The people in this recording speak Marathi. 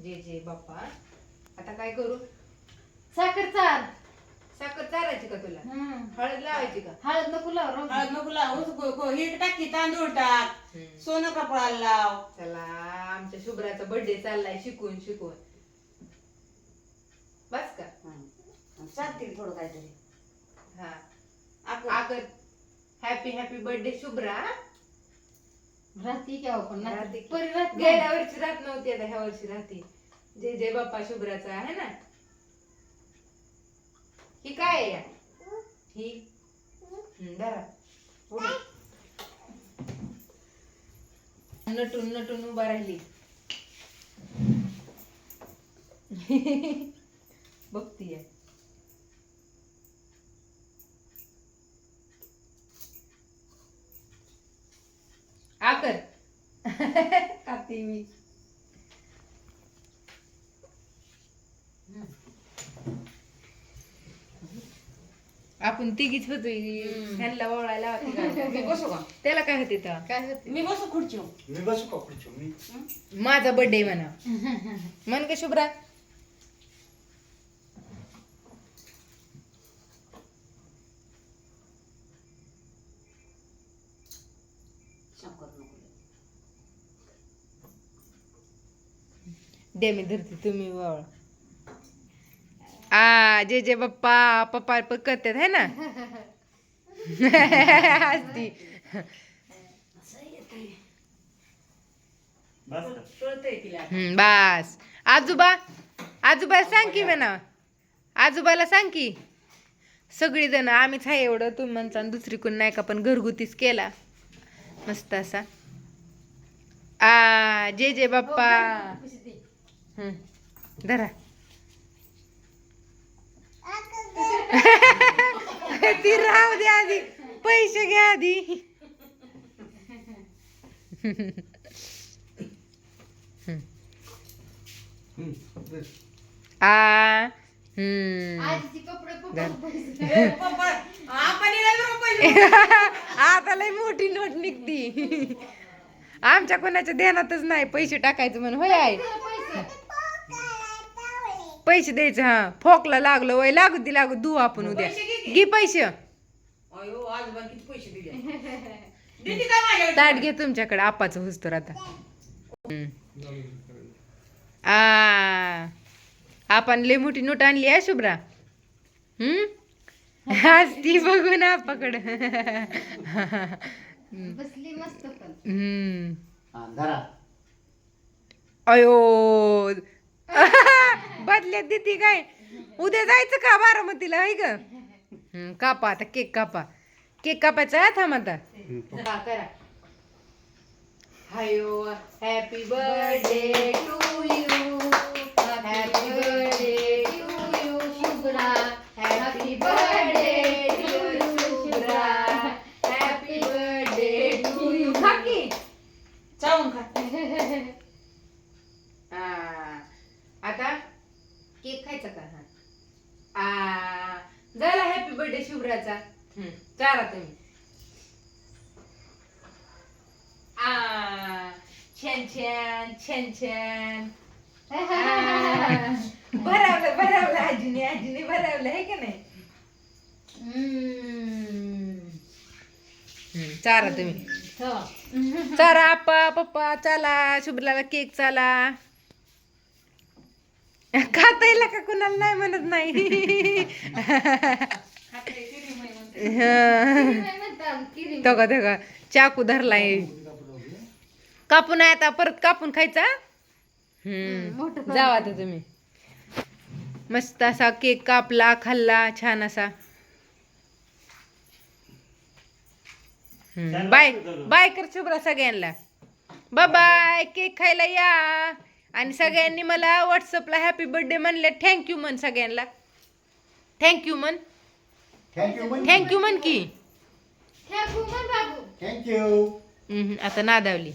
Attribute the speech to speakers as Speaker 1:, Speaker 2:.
Speaker 1: जे जे बाप्पा. आता काय करू?
Speaker 2: साखर चार.
Speaker 1: साखर चारायची का तुला?
Speaker 2: हम्म.
Speaker 1: हळद लावायची का?
Speaker 2: हळद नको लावू राहू दे.
Speaker 3: हळद नको लावूस गो- गो- हे टाकी तांदूळ टाक. सोनं कपडाला लाव.
Speaker 1: चला आमच्या शुभ्राचा बर्थडे चाललाय शिकून शिकून. बस का.
Speaker 3: चालतील थोडं काहीतरी.
Speaker 1: हा.
Speaker 3: आपण
Speaker 1: आकर हॅपी हॅपी बर्थडे शुभ्रा.
Speaker 2: राहती की अहो पण
Speaker 1: राहते की.
Speaker 2: परी राहत नाही.
Speaker 1: गेल्या वर्षी राहत नव्हती आता ह्या वर्षी राहते जय जय बाप्पा शुभ्राचा आहे ना ही काय आहे या? ही हम्म, धरा. नटून नटून उभा राहिली बघतीये आकर खाते मी. आपण तिघीच होतोय ह्यांना वळायला होती?
Speaker 3: मी बसू का?
Speaker 1: त्याला काय होते तर?
Speaker 2: काय होते?
Speaker 3: मी बसू खुर्ची
Speaker 4: मी बसू का खुर्ची मी
Speaker 1: माझा बर्थडे म्हणा. म्हण का शुभ्रा
Speaker 3: शंकर नको
Speaker 1: दे मी धरते तुम्ही वळ. आ जे जे बाप्पा पप्पा पण करतात है ना? हसती.
Speaker 4: बस
Speaker 1: आजोबा आजोबाला सांग की म्हणा. आजोबाला सांग की. सगळी जण आम्हीच आहे एवढं तुम्ही म्हणता दुसरी कोण नाही का पण घरगुतीच केला. मस्त असा. आ जे जे बाप्पा हम्म, धरा. ती राहू दे आधी. पैसे घ्या आधी. आ. आता लय मोठी नोट निघती. आमच्या कोणाच्या ध्यानातच नाही. पैसे टाकायचं म्हणून होय आहे पैसे द्यायचे हा. फोकला लागलं वय लागू दे लागू दू आपण उद्या.
Speaker 3: पैसे घे की.
Speaker 1: घे पैसे.
Speaker 3: अयो आजोबा किती पैसे दिले? दिदी काय माझ्याकडे?
Speaker 1: ताट घे तुमच्याकडे आपाचं होस तर आता हम्म. आ. आपण लय मोठी नोट आणली आहे शुभ्रा? हम्म? आज ती बघून आपाकडं
Speaker 2: बसली मस्त पण.
Speaker 1: हम्म.
Speaker 4: हा धरा.
Speaker 1: अयो बदल्यात देते काय? उद्या जायचं का बारामतीला? आहे ग. कापा आता केक कापा. केक कापायचा आहे थांब आता. करा. Happy birthday to you happy birthday to you
Speaker 2: Shubhra
Speaker 1: happy birthday to you Shubhra happy birthday to you खाकी
Speaker 3: चावून खा
Speaker 1: आ, आता खायचा का? हा. आ, झाला हॅपी बर्थडे हम्म, चारा तुम्ही. आ, छान छान छान छान. भरावलं भरावलं आजीने आजीने भरावलं आहे का नाही?
Speaker 2: हम्म.
Speaker 1: हम्म, चारा तुम्ही.
Speaker 2: ठेवा.
Speaker 1: चारा आप्पा पप्पा चला शुभ्राला केक चाला. खाता येईल का कुणाला नाही म्हणत नाही. तगा तगा चाकू धरलाय. कापून आहे आता परत कापून खायचा? हम्म जावा आता तुम्ही. मस्त असा केक कापला खाल्ला छान असा. बाय. बाय कर शुभ्रा सगळ्यांना. Bye bye. केक खायला या. आणि सगळ्यांनी मला व्हॉट्सअपला हॅपी बर्थडे म्हणले. थँक्यू म्हण सगळ्यांना. थँक्यू म्हण.
Speaker 4: थँक्यू
Speaker 1: थँक्यू म्हण. की.
Speaker 4: थँक्यू
Speaker 1: हम्म, आता नादावली.